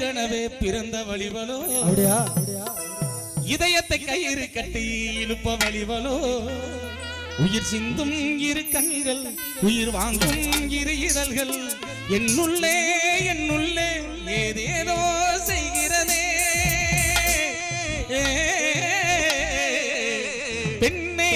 ஏற்கனவே பிறந்த வழிவலோ. இதயத்தை கயிறு கட்டி இழுப்ப வழிவலோ. உயிர் சிந்தும் இரு கண்கள் உயிர் வாங்கும் இரு இதழ்கள். என்னுள்ளே என்னுள்ளே ஏதேதோ செய்கிறதே. பெண்ணே